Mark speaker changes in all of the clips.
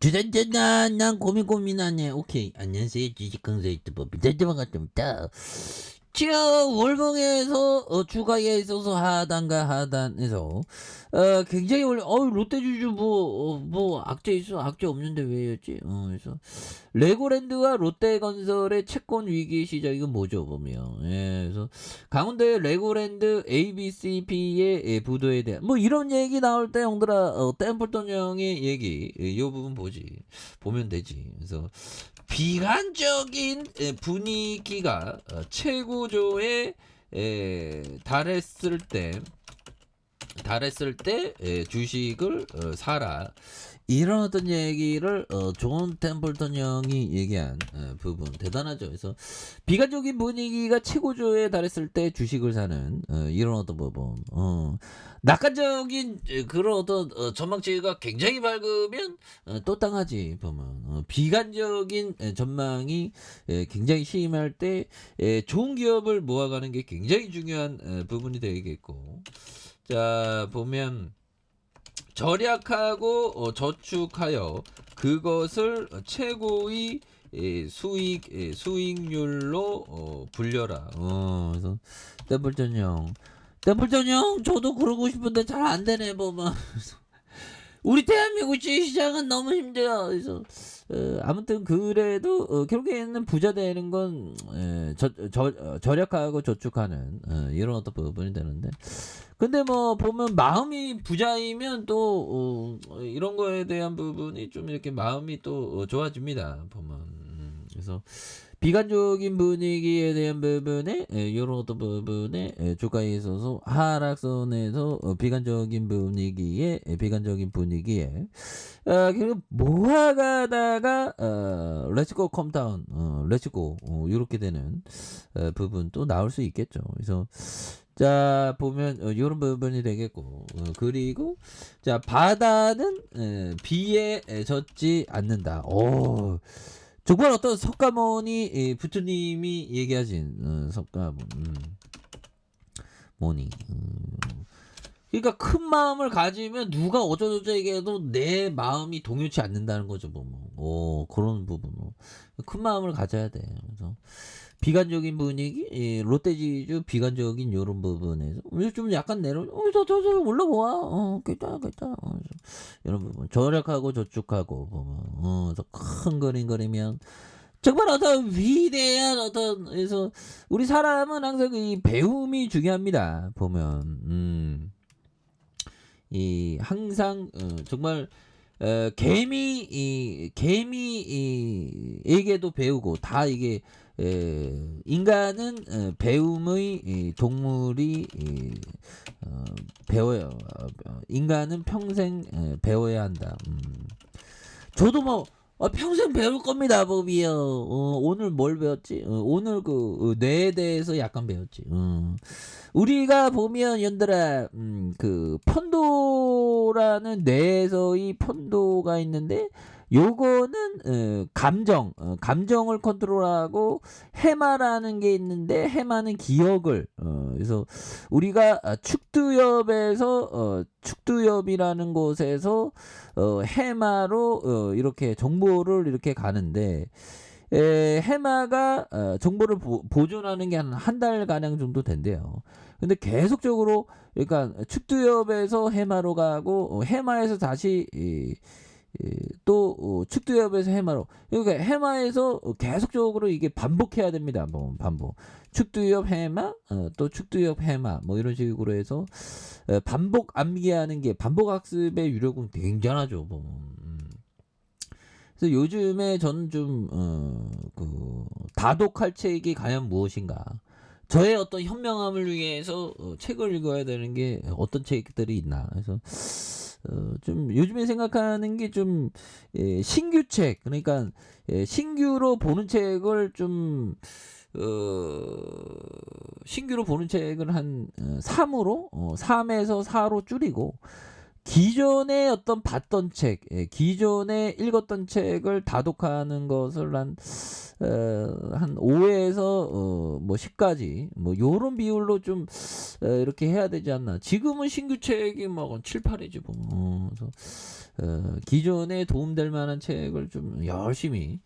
Speaker 1: 주전전난 난 고민 고민하네. 오케이 안녕하세요 주식강사 유튜버 비전전 반갑습니다. 저 월봉에서 어, 주가에 있어서 하단과 하단에서. 어, 굉장히 원래 어 롯데주주 뭐 어, 뭐 악재 있어? 악재 없는데 왜였지? 어, 그래서 레고랜드와 롯데건설의 채권 위기 시작 이건 뭐죠 보면. 예, 그래서 강원도의 레고랜드 ABCP의 예, 부도에 대한 뭐 이런 얘기 나올 때 형들아 어, 템플턴 형의 얘기 예, 이 부분 보지 보면 되지. 그래서 비관적인 예, 분위기가 어, 최고 조에 에, 달했을 때 달했을 때 에, 주식을 어, 사라 이런 어떤 얘기를 어, 존 템플턴 형이 얘기한 어, 부분 대단하죠. 그래서 비관적인 분위기가 최고조에 달했을 때 주식을 사는 어, 이런 어떤 부분. 어, 낙관적인 에, 그런 어떤 어, 전망치가 굉장히 밝으면 어, 또 땅하지 보면 어, 비관적인 에, 전망이 에, 굉장히 심할 때 에, 좋은 기업을 모아가는 게 굉장히 중요한 에, 부분이 되겠고 자 보면 절약하고 어, 저축하여 그것을 최고의 예, 수익 예, 수익률로 어, 불려라. 어, 그래서 떼불전 형, 떼불전 형, 저도 그러고 싶은데 잘 안 되네 보면. 우리 대한민국 주식시장은 너무 힘들어. 그래서 어, 아무튼 그래도 어, 결국에는 부자 되는 건 에, 저, 저, 어, 절약하고 저축하는 어, 이런 어떤 부분이 되는데. 근데 뭐 보면 마음이 부자이면 또 어, 이런 거에 대한 부분이 좀 이렇게 마음이 또 어, 좋아집니다. 보면. 음, 그래서 비관적인 분위기에 대한 부분에 에, 이런 어떤 부분에 에, 주가에 있어서 하락선에서 어, 비관적인 분위기에 에, 비관적인 분위기에 어, 그리고 모아가다가 어, 렛츠고 컴다운 어, 렛츠고 어, 이렇게 되는 어, 부분 또 나올 수 있겠죠. 그래서 자 보면 어, 이런 부분이 되겠고 어, 그리고 자 바다는 에, 비에 에, 젖지 않는다. 오 정말 어떤 석가모니 이, 부처님이 얘기하신 어, 석가모니 음, 모니 음. 그러니까 큰 마음을 가지면 누가 어쩌저쩌 얘기해도 내 마음이 동요치 않는다는 거죠 보면 오 그런 부분 큰 마음을 가져야 돼. 그래서 비관적인 분위기 예, 롯데지주 비관적인 요런 부분에서 좀 약간 내려 어 저 저 저 올라와 어 괜찮아 괜찮아. 어, 이런 부분. 절약하고 저축하고 보면 어, 큰 그림 그리면 정말 어떤 위대한 어떤 그래서 우리 사람은 항상 이 배움이 중요합니다 보면. 음. 이 항상 어, 정말 어, 개미 이 개미 이에게도 배우고 다 이게 에, 인간은 어, 배움의 이, 동물이 이, 어, 배워요. 어, 인간은 평생 에, 배워야 한다. 음. 저도 뭐 어, 평생 배울 겁니다, 법이요. 어, 오늘 뭘 배웠지? 어, 오늘 그 어, 뇌에 대해서 약간 배웠지. 음. 우리가 보면 연들아, 음, 그 펀도라는 뇌에서의 펀도가 있는데 요거는 어, 감정, 어, 감정을 컨트롤하고 해마라는 게 있는데 해마는 기억을. 어, 그래서 우리가 아, 축두엽에서 어, 축두엽이라는 곳에서 어, 해마로 어, 이렇게 정보를 이렇게 가는데 에, 해마가 어, 정보를 보, 보존하는 게 한한달 가량 정도 된대요. 근데 계속적으로 그러니까 축두엽에서 해마로 가고 어, 해마에서 다시 이, 이, 또 어, 축두엽에서 해마로 그러니까 해마에서 계속적으로 이게 반복해야 됩니다. 뭐 반복 축두엽 해마 어, 또 축두엽 해마 뭐 이런 식으로 해서 에, 반복 암기하는 게 반복 학습의 유력은 굉장하죠. 뭐. 음. 그래서 요즘에 저는 좀, 어, 그, 다독할 책이 과연 무엇인가. 저의 어떤 현명함을 위해서 어, 책을 읽어야 되는 게 어떤 책들이 있나. 그래서, 어, 좀 요즘에 생각하는 게 좀, 예, 신규 책, 그러니까, 예, 신규로 보는 책을 좀, 어, 신규로 보는 책을 한 어, 3으로, 어, 3에서 4로 줄이고, 기존에 어떤 봤던 책, 예, 기존에 읽었던 책을 다독하는 것을 한, 어, 한 5에서, 어, 뭐 10까지, 뭐, 요런 비율로 좀, 어, 이렇게 해야 되지 않나. 지금은 신규 책이 뭐, 7, 8이지, 뭐. 어, 그래서, 어, 기존에 도움될 만한 책을 좀 열심히,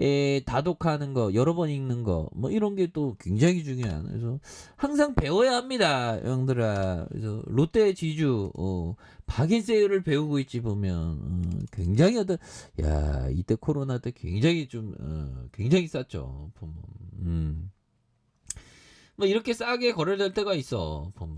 Speaker 1: 예, 다독하는 거, 여러 번 읽는 거, 뭐 이런 게 또 굉장히 중요한. 그래서 항상 배워야 합니다, 형들아. 그래서 롯데 지주, 어, 박인세율을 배우고 있지 보면 어, 굉장히 어떤, 야 이때 코로나 때 굉장히 좀, 어, 굉장히 쌌죠, 보면. 음. 뭐 이렇게 싸게 거래될 때가 있어, 보면.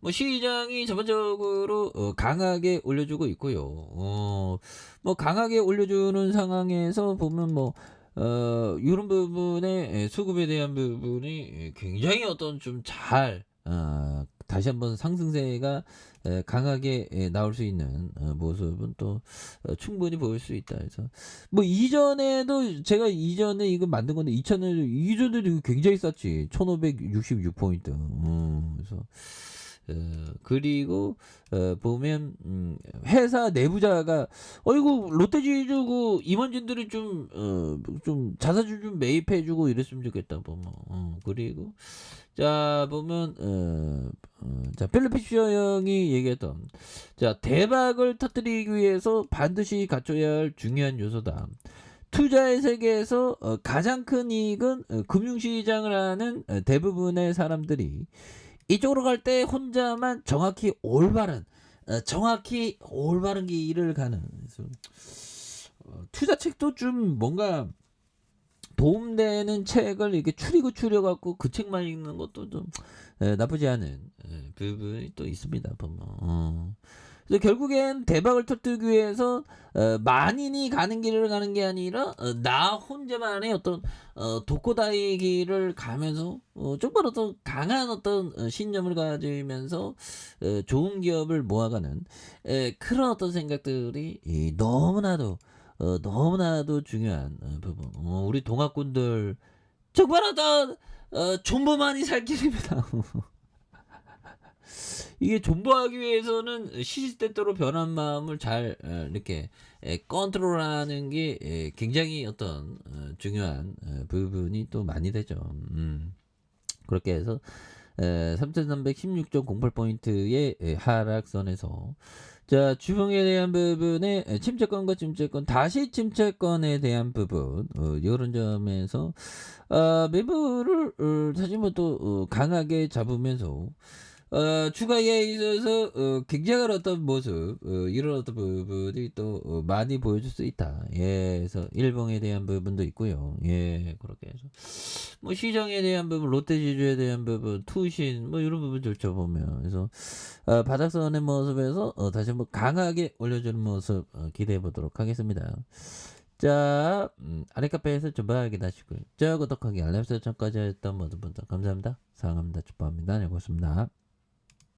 Speaker 1: 뭐 시장이 전반적으로 어, 강하게 올려주고 있고요. 어, 뭐 강하게 올려주는 상황에서 보면 뭐 어, 이런 부분에 예, 수급에 대한 부분이 굉장히 어떤 좀잘 어, 다시 한번 상승세가 에, 강하게 에, 나올 수 있는 어, 모습은 또 어, 충분히 보일 수 있다. 그래서 뭐 이전에도 제가 이전에 이거 만든 건데 2000년 이전에도 굉장히 쌌지 1566포인트. 음, 그래서 어, 그리고 어, 보면 음, 회사 내부자가 어이구 롯데지주고 임원진들이 좀어 좀 자사주 좀 매입해주고 이랬으면 좋겠다 보면 어, 그리고 자 보면 어, 어, 자 필리피쇼 형이 얘기했던 자 대박을 터뜨리기 위해서 반드시 갖춰야 할 중요한 요소다. 투자의 세계에서 어, 가장 큰 이익은 어, 금융시장을 하는 어, 대부분의 사람들이 이쪽으로 갈 때 혼자만 정확히 올바른 어, 정확히 올바른 길을 가는 어, 투자책도 좀 뭔가 도움되는 책을 이렇게 추리고 추려갖고 그 책만 읽는 것도 좀 에, 나쁘지 않은 에, 부분이 또 있습니다. 보면. 어. 그래서 결국엔 대박을 터뜨리기 위해서 어, 만인이 가는 길을 가는 게 아니라 어, 나 혼자만의 어떤 어, 독고다이 길을 가면서 어, 정말 어떤 강한 어떤 어, 신념을 가지면서 어, 좋은 기업을 모아가는 에, 그런 어떤 생각들이 이, 너무나도 어, 너무나도 중요한 어, 부분. 어, 우리 동학군들 정말 어떤 어, 존버만이 살 길입니다. 이게 존버하기 위해서는 시시때때로 변한 마음을 잘 어, 이렇게 에, 컨트롤하는 게 에, 굉장히 어떤 어, 중요한 어, 부분이 또 많이 되죠. 음. 그렇게 해서 3316.08포인트의 하락선에서 자 주봉에 대한 부분에 에, 침체권과 침체권 다시 침체권에 대한 부분 어, 이런 점에서 어, 매물을 어, 다시 뭐또 어, 강하게 잡으면서 어, 추가에 있어서 어, 굉장한 어떤 모습 어, 이런 어떤 부분이 또 어, 많이 보여줄 수 있다. 예, 그래서 일봉에 대한 부분도 있고요. 예, 그렇게 해서 뭐 시장에 대한 부분, 롯데지주에 대한 부분, 투신 뭐 이런 부분들죠 보면 그래서 어, 바닥선의 모습에서 어, 다시 한번 강하게 올려주는 모습 어, 기대해 보도록 하겠습니다. 자, 음, 아래 카페에서 주바하게 다시고요. 저 구독하기 알람 설정까지 했던 모든 분들 감사합니다. 사랑합니다. 축복합니다. 네, 고맙습니다.